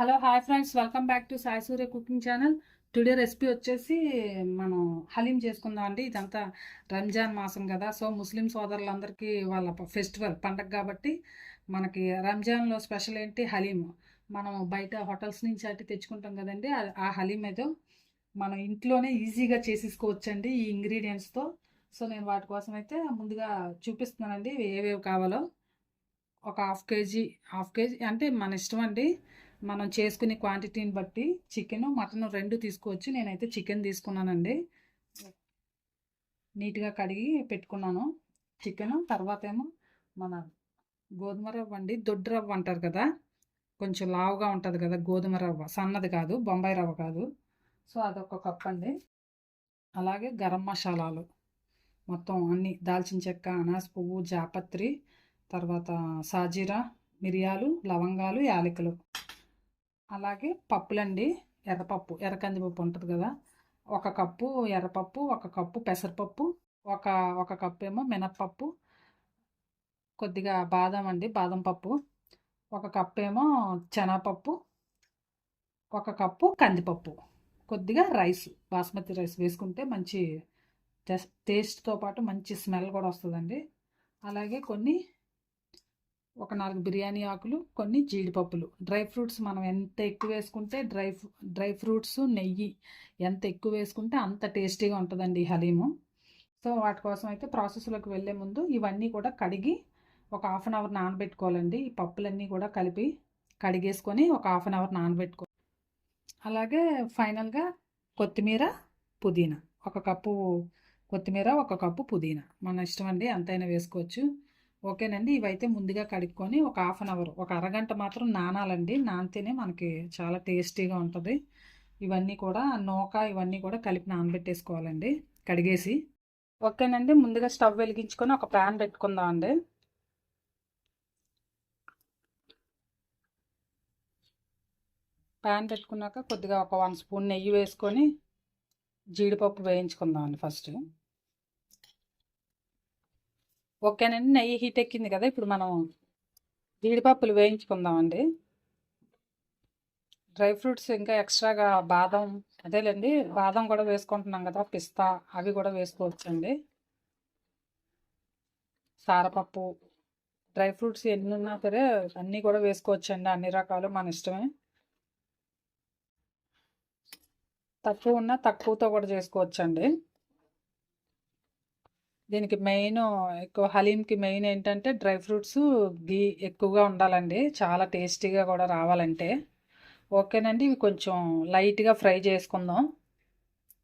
Hello hi friends welcome back to Sai Surya cooking channel today recipe వచ్చేసి మనం హలీం చేసుకుందాం అండి ఇదంతా రంజాన్ మాసం కదా. సో ముస్లిం సోదరులందరికీ వాళ్ళ ఫెస్టివల్ పండగ కాబట్టి మనకి రంజాన్లో స్పెషల్ ఏంటి? హలీం మనం బయట హోటల్స్ నుంచి అట్టి తెచ్చుకుంటాం కదండి. ఆ- ఆ హలీం ఏదో మనం ఇంట్లోనే ఈజీగా చేసేసుకోవచ్చండి ఈ ఇంగ్రీడియంట్స్తో. సో నేను వాటి కోసం అయితే ముందుగా చూపిస్తున్నానండి. ఏవేవి కావాలో. ఒక హాఫ్ కేజీ హాఫ్ కేజీ అంటే మన ఇష్టం అండి మనం చేసుకునే క్వాంటిటీని బట్టి చికెన్ మటన్ రెండు తీసుకోవచ్చు. నేనైతే చికెన్ తీసుకున్నానండి. నీట్గా కడిగి పెట్టుకున్నాను. చికెన్ తర్వాత ఏమో మన గోధుమ రవ్వ అండి. దొడ్డు రవ్వ అంటారు కదా? కొంచెం లావుగా ఉంటుంది కదా గోధుమ రవ్వ. సన్నది కాదు బొంబాయి రవ్వ కాదు. సో అదొక కప్ అండి. అలాగే గరం మసాలాలు. మొత్తం అన్నీ దాల్చిన చెక్క అనాస పువ్వు జాపత్రి తర్వాత సాజీరా మిరియాలు లవంగాలు యాలకులు. అలాగే పప్పులండి. ఎర్రపప్పు ఎర్ర పప్పు ఉంటుంది కదా. ఒక కప్పు ఎర్రపప్పు ఒక కప్పు పెసరపప్పు ఒక ఒక కప్పు ఏమో మినప్పప్పు కొద్దిగా బాదం అండి బాదం పప్పు ఒక కప్పు ఏమో శనగపప్పు ఒక కప్పు కందిపప్పు. కొద్దిగా రైస్ బాస్మతి రైస్ వేసుకుంటే మంచి టెస్ట్ టేస్ట్తో పాటు మంచి స్మెల్ కూడా వస్తుందండి. అలాగే కొన్ని ఒక నాలుగు బిర్యానీ ఆకులు కొన్ని జీడిపప్పులు. డ్రై ఫ్రూట్స్ మనం ఎంత ఎక్కువ వేసుకుంటే డ్రై డ్రై ఫ్రూట్స్ నెయ్యి ఎంత ఎక్కువ వేసుకుంటే అంత టేస్టీగా ఉంటుందండి హలీము. సో వాటి కోసం అయితే ప్రాసెస్లోకి వెళ్ళే ముందు ఇవన్నీ కూడా కడిగి ఒక హాఫ్ అన్ అవర్ నానబెట్టుకోవాలండి. ఈ పప్పులన్నీ కూడా కలిపి కడిగేసుకొని ఒక హాఫ్ అన్ అవర్ నానబెట్టుకో అలాగే ఫైనల్గా కొత్తిమీర పుదీనా. ఒక కప్పు కొత్తిమీర ఒక కప్పు పుదీనా. మన ఇష్టం అండి అంతైనా వేసుకోవచ్చు. ఓకేనండి. ఇవైతే ముందుగా కడుక్కొని ఒక హాఫ్ అన్ అవర్ ఒక అరగంట మాత్రం నానాలండి. నానితేనే మనకి చాలా టేస్టీగా ఉంటుంది. ఇవన్నీ కూడా నూక ఇవన్నీ కూడా కలిపి నానబెట్టేసుకోవాలండి కడిగేసి. ఓకేనండి. ముందుగా స్టవ్ వెలిగించుకొని ఒక ప్యాన్ పెట్టుకుందాం అండి ప్యాన్ పెట్టుకున్నాక కొద్దిగా ఒక వన్ స్పూన్ నెయ్యి వేసుకొని జీడిపప్పు వేయించుకుందామండి ఫస్ట్. ఓకేనండి నెయ్యి హీట్ ఎక్కింది కదా ఇప్పుడు మనం జీడిపప్పులు వేయించుకుందామండి. డ్రై ఫ్రూట్స్ ఇంకా ఎక్స్ట్రాగా బాదం అదేలేండి బాదం కూడా వేసుకుంటున్నాం కదా పిస్తా అవి కూడా వేసుకోవచ్చండి. సారపప్పు డ్రై ఫ్రూట్స్ ఎన్ని ఉన్నా సరే అన్నీ కూడా వేసుకోవచ్చండి అన్ని రకాలు మన ఇష్టమే. తక్కువ ఉన్నా తక్కువతో కూడా చేసుకోవచ్చండి. దీనికి మెయిన్ ఎక్కువ హలీంకి మెయిన్ ఏంటంటే డ్రై ఫ్రూట్స్ గీ ఎక్కువగా ఉండాలండి. చాలా టేస్టీగా కూడా రావాలంటే. ఓకేనండి ఇవి కొంచెం లైట్గా ఫ్రై చేసుకుందాం.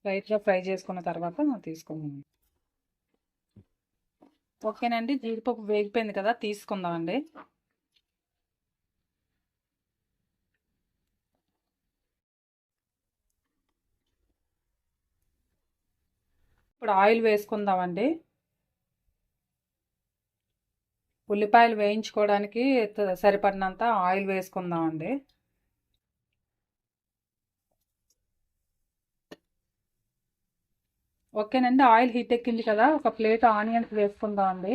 లైట్గా ఫ్రై చేసుకున్న తర్వాత తీసుకుందాం. ఓకేనండి జీడిపప్పు వేగిపోయింది కదా తీసుకుందామండి. ఇప్పుడు ఆయిల్ వేసుకుందామండి. ఉల్లిపాయలు వేయించుకోవడానికి సరిపడినంత ఆయిల్ వేసుకుందామండి. ఓకేనండి ఆయిల్ హీట్ ఎక్కింది కదా ఒక ప్లేట్ ఆనియన్స్ వేసుకుందామండి.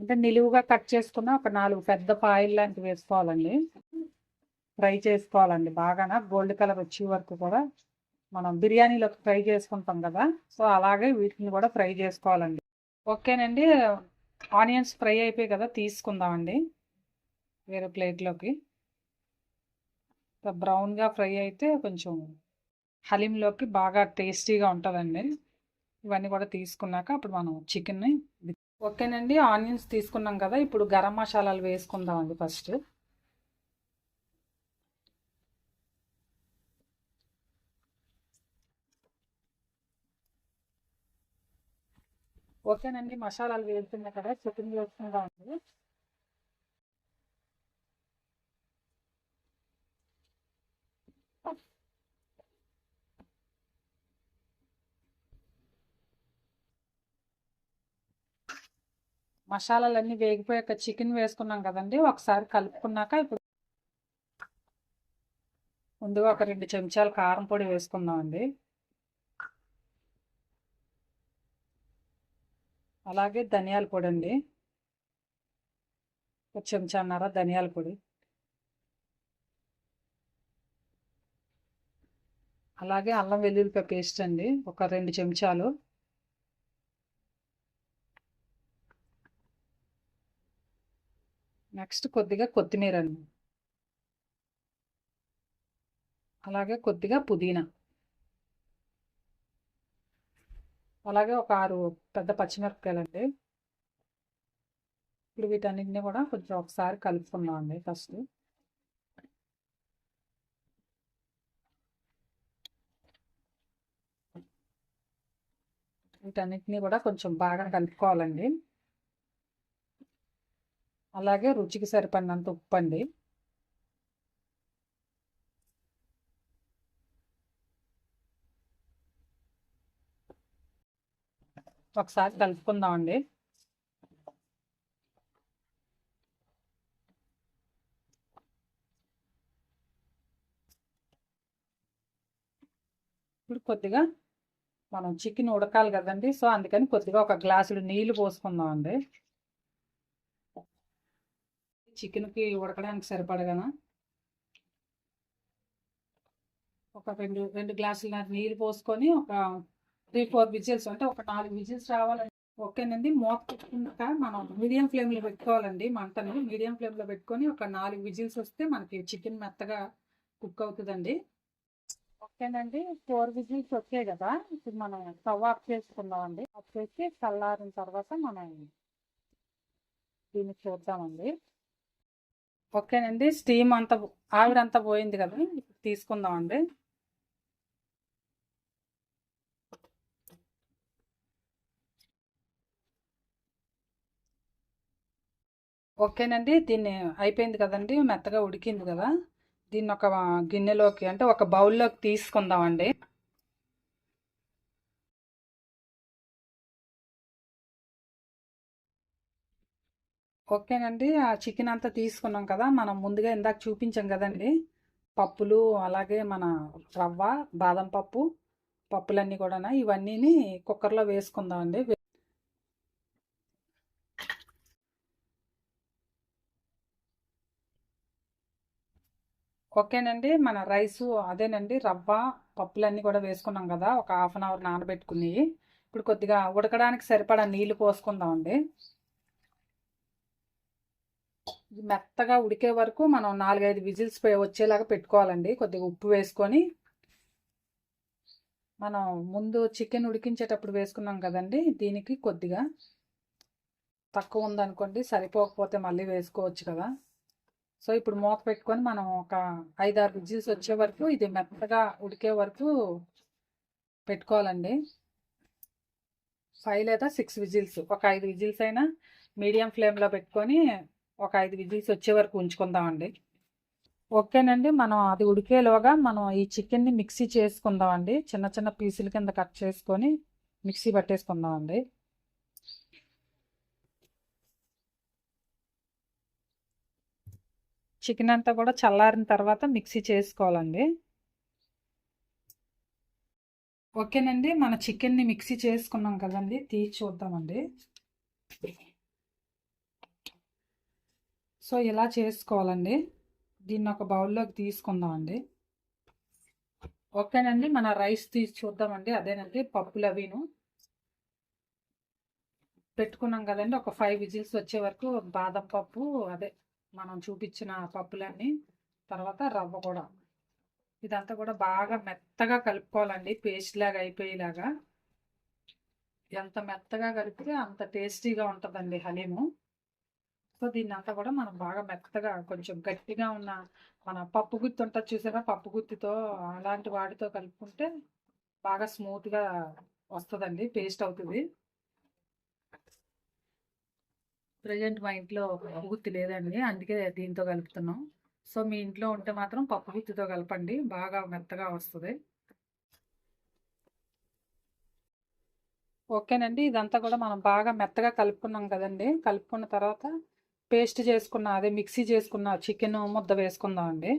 అంటే నిలువుగా కట్ చేసుకున్న ఒక నాలుగు పెద్ద పాయిల్ లాంటివి వేసుకోవాలండి. ఫ్రై చేసుకోవాలండి బాగానా గోల్డ్ కలర్ వచ్చే వరకు కూడా. మనం బిర్యానీలోకి ఫ్రై చేసుకుంటాం కదా సో అలాగే వీటిని కూడా ఫ్రై చేసుకోవాలండి. ఓకేనండి ఆనియన్స్ ఫ్రై అయిపోయి కదా తీసుకుందామండి. వేరే ప్లేట్లోకి. బ్రౌన్గా ఫ్రై అయితే కొంచెం హలీంలోకి బాగా టేస్టీగా ఉంటుందండి. ఇవన్నీ కూడా తీసుకున్నాక అప్పుడు మనం చికెన్ని ఓకేనండి ఆనియన్స్ తీసుకున్నాం కదా ఇప్పుడు గరం మసాలాలు వేసుకుందామండి ఫస్ట్. ఓకేనండి మసాలాలు వేస్తున్నాయి కదా చికెన్ వేసుకుందామండి మసాలాలన్నీ వేగిపోయాక చికెన్ వేసుకున్నాం కదండి ఒకసారి కలుపుకున్నాక ఇప్పుడు ముందుగా ఒక రెండు చెంచాలు కారం పొడి వేసుకుందామండి అలాగే ధనియాల పొడి అండి ఒక చెంచాన్నర ధనియాల పొడి. అలాగే అల్లం వెల్లుల్లిపాయ పేస్ట్ అండి ఒక రెండు చెంచాలు. నెక్స్ట్ కొద్దిగా కొత్తిమీర అండి అలాగే కొద్దిగా పుదీనా. అలాగే ఒక ఆరు పెద్ద పచ్చిమిరపకాయలు అండి ఇప్పుడు వీటన్నిటిని కూడా కొంచెం ఒకసారి కలుపుకుందాం అండి ఫస్ట్. వీటన్నిటిని కూడా కొంచెం బాగా కలుపుకోవాలండి. అలాగే రుచికి సరిపడినంత ఉప్పు అండి ఒకసారి కలుపుకుందామండి. ఇప్పుడు కొద్దిగా మనం చికెన్ ఉడకాలి కదండి. సో అందుకని కొద్దిగా ఒక గ్లాసులు నీళ్ళు పోసుకుందాం అండి చికెన్కి ఉడకడానికి సరిపడగాన? ఒక రెండు రెండు గ్లాసుల నీళ్ళు పోసుకొని ఒక త్రీ ఫోర్ విజిల్స్ అంటే ఒక నాలుగు విజిల్స్ రావాలండి. ఓకేనండి మూత పెట్టుకున్నాక మనం మీడియం ఫ్లేమ్లో పెట్టుకోవాలండి. మంటను మీడియం ఫ్లేమ్లో పెట్టుకొని ఒక నాలుగు విజిల్స్ వస్తే మనకి చికెన్ మెత్తగా కుక్ అవుతుందండి. ఓకేనండి ఫోర్ విజిల్స్ వచ్చాయి కదా. ఇప్పుడు మనం స్టవ్ ఆఫ్ చేసుకుందామండి ఆఫ్ చేసి చల్లారిన తర్వాత మనం దీన్ని చూద్దామండి. ఓకేనండి స్టీమ్ అంతా ఆవిరంతా పోయింది కదా. ఇప్పుడు తీసుకుందామండి ఓకేనండి. దీన్ని అయిపోయింది కదండి. మెత్తగా ఉడికింది కదా. దీన్ని ఒక గిన్నెలోకి అంటే ఒక బౌల్లోకి తీసుకుందామండి. ఓకేనండి. ఆ చికెన్ అంతా తీసుకున్నాం కదా. మనం ముందుగా ఇందాక చూపించాం కదండి. పప్పులు అలాగే మన రవ్వ బాదం పప్పు పప్పులన్నీ కూడా ఇవన్నీ కుక్కర్లో వేసుకుందామండి. ఓకేనండి మన రైసు అదేనండి రవ్వ పప్పులన్నీ కూడా వేసుకున్నాం కదా ఒక హాఫ్ అన్ అవర్ నానబెట్టుకుని. ఇప్పుడు కొద్దిగా ఉడకడానికి సరిపడా నీళ్ళు పోసుకుందామండి. మెత్తగా ఉడికే వరకు మనం నాలుగైదు విజిల్స్ వచ్చేలాగా పెట్టుకోవాలండి. కొద్దిగా ఉప్పు వేసుకొని. మనం ముందు చికెన్ ఉడికించేటప్పుడు వేసుకున్నాం కదండి దీనికి కొద్దిగా తక్కువ ఉందనుకోండి సరిపోకపోతే మళ్ళీ వేసుకోవచ్చు కదా. సో ఇప్పుడు మూత పెట్టుకొని మనం ఒక ఐదారు విజిల్స్ వచ్చే వరకు ఇది మెత్తగా ఉడికే వరకు పెట్టుకోవాలండి. ఫైవ్ లేదా సిక్స్ విజిల్స్ ఒక ఐదు విజిల్స్ అయినా మీడియం ఫ్లేమ్లో పెట్టుకొని ఒక ఐదు విజిల్స్ వచ్చే వరకు ఉంచుకుందామండి. ఓకేనండి మనం అది ఉడికేలోగా మనం ఈ చికెన్ని మిక్సీ చేసుకుందామండి. చిన్న చిన్న పీసుల కింద కట్ చేసుకొని మిక్సీ పట్టేసుకుందామండి. చికెన్ అంతా కూడా చల్లారిన తర్వాత మిక్సీ చేసుకోవాలండి. ఓకేనండి మన చికెన్ని మిక్సీ చేసుకున్నాం కదండి తీసి చూద్దామండి. సో ఇలా చేసుకోవాలండి. దీన్ని ఒక బౌల్లోకి తీసుకుందామండి. ఓకేనండి మన రైస్ తీసి చూద్దామండి. అదేనండి పప్పులు అవిను. పెట్టుకున్నాం కదండి ఒక ఫైవ్ విజిల్స్ వచ్చే వరకు బాదం పప్పు అదే మనం చూపించిన పప్పులన్నీ తర్వాత రవ్వ కూడా. ఇదంతా కూడా బాగా మెత్తగా కలుపుకోవాలండి పేస్ట్ లాగా అయిపోయేలాగా. ఎంత మెత్తగా కలిపితే అంత టేస్టీగా ఉంటుందండి హలీము. సో దీన్ని అంతా కూడా మనం బాగా మెత్తగా కొంచెం గట్టిగా ఉన్న మన పప్పు గుత్తి ఉంటుంది చూసారా? పప్పు గుత్తితో అలాంటి వాటితో కలుపుకుంటే బాగా స్మూత్గా వస్తుందండి పేస్ట్ అవుతుంది. ప్రజెంట్ మా ఇంట్లో పప్పు గుత్తి లేదండి. అందుకే దీంతో కలుపుతున్నాం. సో మీ ఇంట్లో ఉంటే మాత్రం పప్పు గుత్తితో కలపండి. బాగా మెత్తగా వస్తుంది. ఓకేనండి. ఇదంతా కూడా మనం బాగా మెత్తగా కలుపుకున్నాం కదండి. కలుపుకున్న తర్వాత పేస్ట్ చేసుకున్న అదే మిక్సీ చేసుకున్న చికెన్ ముద్ద వేసుకుందాం అండి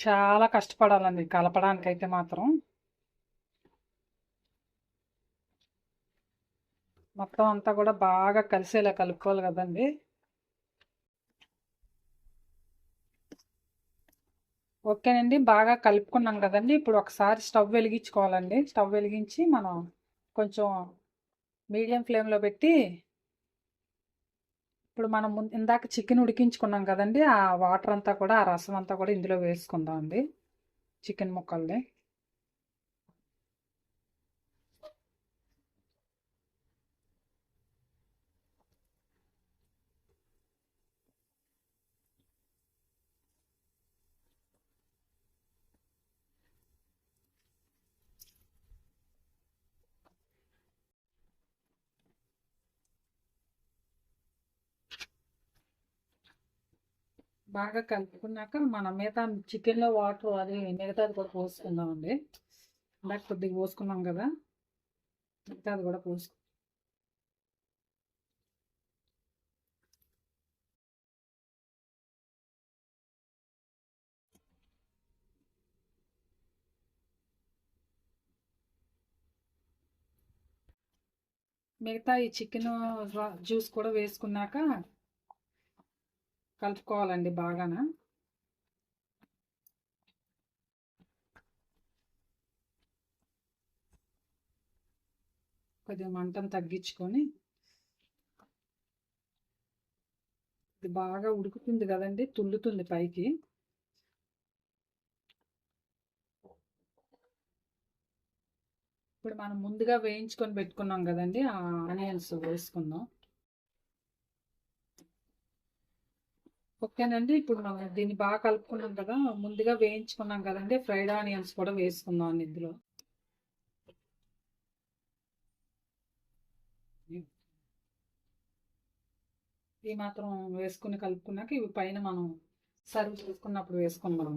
చాలా కష్టపడాలండి కలపడానికైతే మాత్రం. మొత్తం అంతా కూడా బాగా కలిసేలా కలుపుకోవాలి కదండి. ఓకేనండి బాగా కలుపుకున్నాం కదండి. ఇప్పుడు ఒకసారి స్టవ్ వెలిగించుకోవాలండి. స్టవ్ వెలిగించి మనం కొంచెం మీడియం ఫ్లేమ్లో పెట్టి ఇప్పుడు మనం ముందు ఇందాక చికెన్ ఉడికించుకున్నాం కదండి ఆ వాటర్ అంతా కూడా ఆ రసం అంతా కూడా ఇందులో వేసుకుందాం అండి. చికెన్ ముక్కల్ని. బాగా కలుపుకున్నాక మన మిగతా చికెన్లో వాటర్ అది మిగతాది కూడా పోసుకుందామండి. ఇందాక కొద్దిగా పోసుకున్నాం కదా మిగతాది కూడా పోసుకు మిగతా ఈ చికెన్ జ్యూస్ కూడా వేసుకున్నాక కలుపుకోవాలండి బాగాన. కొద్దిగా మంటను తగ్గించుకొని ఇది బాగా ఉడుకుతుంది కదండి తుల్లుతుంది పైకి. ఇప్పుడు మనం ముందుగా వేయించుకొని పెట్టుకున్నాం కదండి ఆ ఆనియన్స్ వేసుకుందాం. ఓకేనండి. ఇప్పుడు మనం దీన్ని బాగా కలుపుకున్నాం కదా ముందుగా వేయించుకున్నాం కదండి ఫ్రైడ్ ఆనియన్స్ కూడా వేసుకుందాం ఇందులో. ఇవి మాత్రం వేసుకుని కలుపుకున్నాక ఇవి పైన మనం సర్వ్ చేసుకున్నప్పుడు వేసుకుందాం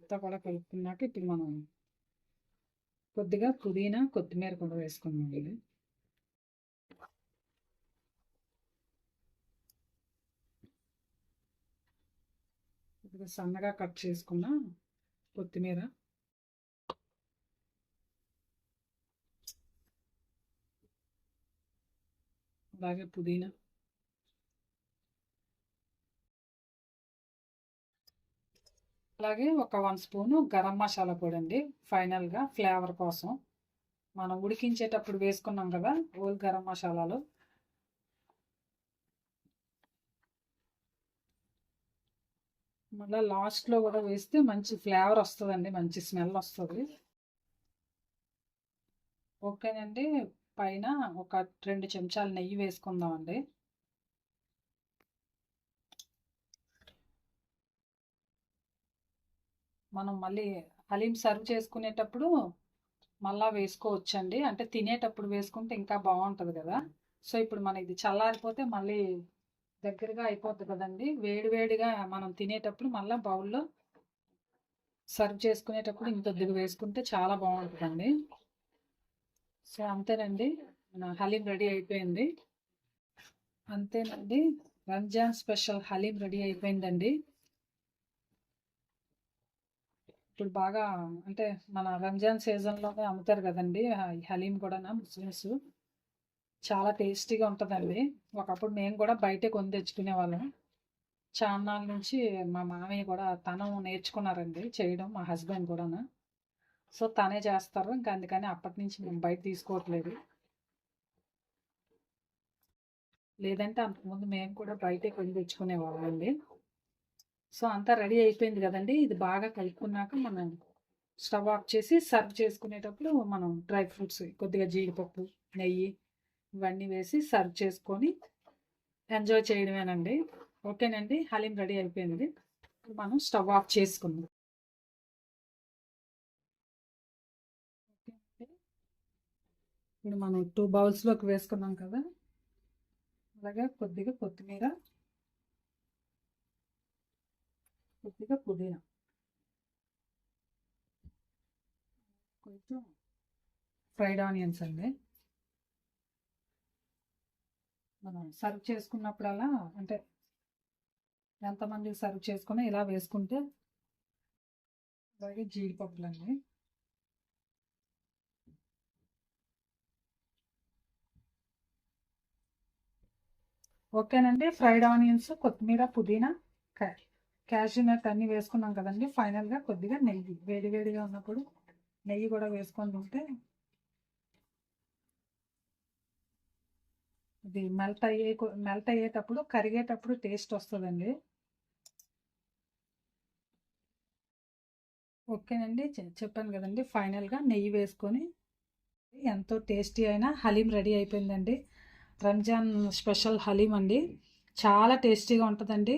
అంతా కూడా కలుపుకున్నాక ఇప్పుడు మనం కొద్దిగా పుదీనా కొత్తిమీర కూడా వేసుకున్నామండి కొద్దిగా సన్నగా కట్ చేసుకున్న కొత్తిమీర. అలాగే పుదీనా. అలాగే ఒక వన్ స్పూను గరం మసాలా పొడి అండి ఫైనల్గా ఫ్లేవర్ కోసం. మనం ఉడికించేటప్పుడు వేసుకున్నాం కదా ఓల్ గరం మసాలాలు. మళ్ళీ లాస్ట్లో కూడా వేస్తే మంచి ఫ్లేవర్ వస్తుందండి మంచి స్మెల్ వస్తుంది. ఓకేనండి పైన ఒక రెండు చెంచాలు నెయ్యి వేసుకుందామండి. మనం మళ్ళీ హలీం సర్వ్ చేసుకునేటప్పుడు మళ్ళా వేసుకోవచ్చండి. అంటే తినేటప్పుడు వేసుకుంటే ఇంకా బాగుంటుంది కదా. సో ఇప్పుడు మన ఇది చల్లారిపోతే మళ్ళీ దగ్గరగా అయిపోతుంది కదండి. వేడివేడిగా మనం తినేటప్పుడు మళ్ళీ బౌల్లో సర్వ్ చేసుకునేటప్పుడు ఇంకొద్దిగా వేసుకుంటే చాలా బాగుంటుందండి. సో అంతేనండి. మన హలీం రెడీ అయిపోయింది. అంతేనండి. రంజాన్ స్పెషల్ హలీం రెడీ అయిపోయిందండి. ఇప్పుడు బాగా అంటే మన రంజాన్ సీజన్లోనే అమ్ముతారు కదండి హలీం కూడా ముస్లిమ్స్. చాలా టేస్టీగా ఉంటుందండి. ఒకప్పుడు మేము కూడా బయటే కొని తెచ్చుకునే వాళ్ళం. చాన్నాళ్ళ నుంచి మా మామయ్య కూడా తను నేర్చుకున్నారండి చేయడం మా హస్బెండ్ కూడా సో తనే చేస్తారు. ఇంకా అందుకని అప్పటి నుంచి మేము బయట తీసుకోవట్లేదు. లేదంటే అంతకుముందు మేము కూడా బయటే కొని తెచ్చుకునే వాళ్ళం అండి. సో అంతా రెడీ అయిపోయింది కదండి. ఇది బాగా కలుపుకున్నాక మనం స్టవ్ ఆఫ్ చేసి సర్వ్ చేసుకునేటప్పుడు మనం డ్రై ఫ్రూట్స్ కొద్దిగా జీడిపప్పు నెయ్యి ఇవన్నీ వేసి సర్వ్ చేసుకొని ఎంజాయ్ చేయడమేనండి. ఓకేనండి. హలీం రెడీ అయిపోయింది. మనం స్టవ్ ఆఫ్ చేసుకుందాం. ఇప్పుడు మనం టూ బౌల్స్లోకి వేసుకున్నాం కదా. అలాగే కొద్దిగా కొత్తిమీర కొద్దిగా పుదీనా. కొంచెం ఫ్రైడ్ ఆనియన్స్ అండి. మనం సర్వ్ చేసుకున్నప్పుడల్లా అంటే ఎంతమంది సర్వ్ చేసుకుని ఇలా వేసుకుంటే అలాగే జీడిపప్పులండి. ఓకేనండి. ఫ్రైడ్ ఆనియన్స్ కొత్తిమీర పుదీనా కర్రీ క్యాషూ నట్ అన్నీ వేసుకున్నాం కదండి ఫైనల్గా కొద్దిగా నెయ్యి వేడివేడిగా ఉన్నప్పుడు నెయ్యి కూడా వేసుకొని తింటే ఇది మెల్ట్ అయ్యే మెల్ట్ అయ్యేటప్పుడు కరిగేటప్పుడు టేస్ట్ వస్తుందండి. ఓకేనండి చెప్పాను కదండి ఫైనల్గా నెయ్యి వేసుకొని ఎంతో టేస్టీ అయిన హలీం రెడీ అయిపోయిందండి. రంజాన్ స్పెషల్ హలీం అండి. చాలా టేస్టీగా ఉంటుందండి.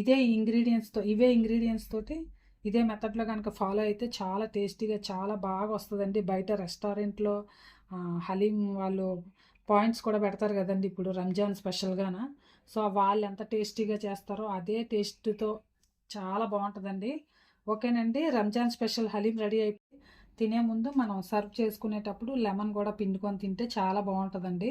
ఇదే ఇంగ్రీడియంట్స్తో ఇవే ఇంగ్రీడియంట్స్ తోటి ఇదే మెథడ్లో కనుక ఫాలో అయితే చాలా టేస్టీగా చాలా బాగా వస్తుందండి. బయట రెస్టారెంట్లో హలీం వాళ్ళు పాయింట్స్ కూడా పెడతారు కదండి. ఇప్పుడు రంజాన్ స్పెషల్గాన సో వాళ్ళు ఎంత టేస్టీగా చేస్తారో అదే టేస్ట్తో చాలా బాగుంటుందండి. ఓకేనండి. రంజాన్ స్పెషల్ హలీం రెడీ అయిపోయి తినే ముందు మనం సర్వ్ చేసుకునేటప్పుడు లెమన్ కూడా పిండుకొని తింటే చాలా బాగుంటుందండి.